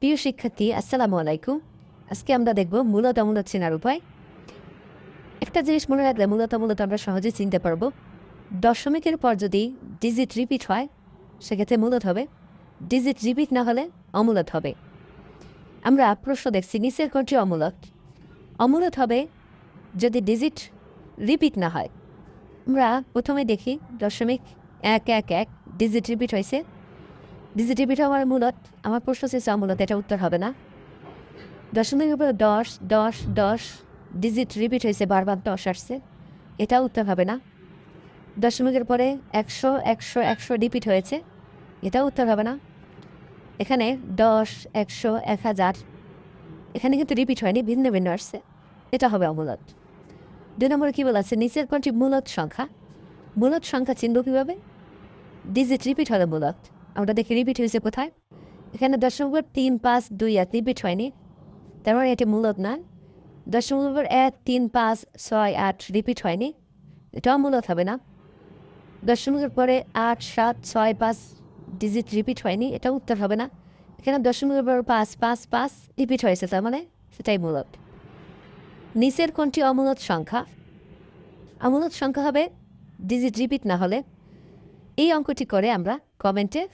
প্রিয় শিক্ষার্থী, আসসালামু আলাইকুম। আজকে আমরা দেখব মূলত অমূলত চেনার উপায়। একটা জিনিস মনে রাখলে মূলত আমরা সহজেই চিনতে পারব। দশমিকের পর যদি ডিজিট রিপিট হয়, সেক্ষেত্রে মূলত হবে ডিজিট রিপিট না হলে অমূলত হবে। আমরা প্রশ্ন দেখছি, নিচের কোনটি অমূলত? অমূলত হবে যদি ডিজিট রিপিট না হয়। আমরা প্রথমে দেখি দশমিক এক এক এক ডিজিট রিপিট হয়েছে। রিপিট হওয়ার মূলত, আমার প্রশ্ন শেষে অমূলত এটা উত্তর হবে না। দশমিকের উপরে দশ দশ দশ ডিজিট রিপিট হয়েছে, বারবার দশ আসছে। এটা উত্তর হবে না। দশমিকের পরে একশো একশো একশো রিপিট হয়েছে। এটাও উত্তর হবে না। এখানে দশ, একশো, এক হাজার, এখানে কিন্তু রিপিট হয়নি, ভিন্ন ভিন্ন আসছে। এটা হবে অমূলত। দুই নম্বরে কী বলা আছে? নিচের কোনটি মূলত সংখ্যা? মূলত সংখ্যা চিনব কীভাবে? ডিজিট রিপিট হলে মূলত। আমরা দেখি রিপিট হয়েছে কোথায়? এখানে দশমিকের তিন, পাঁচ, দুই এক রিপিট হয়নি। তার মানে এটি মূলত না। দশমিকের এক, তিন, পাঁচ, ছয়, আট রিপিট হয়নি। এটাও মূলত হবে না। দশমিকের পরে আট, সাত, ছয়, পাঁচ ডিজিট রিপিট হয়নি। এটা উত্তর হবে না। এখানে দশমিকের পর পাঁচ পাঁচ পাঁচ রিপিট হয়েছে। তার মানে সেটাই মূলত। নিচের কোনটি অমূলত সংখ্যা? অমূলত সংখ্যা হবে ডিজিট রিপিট না হলে। এই অঙ্কটি করে আমরা কমেন্টে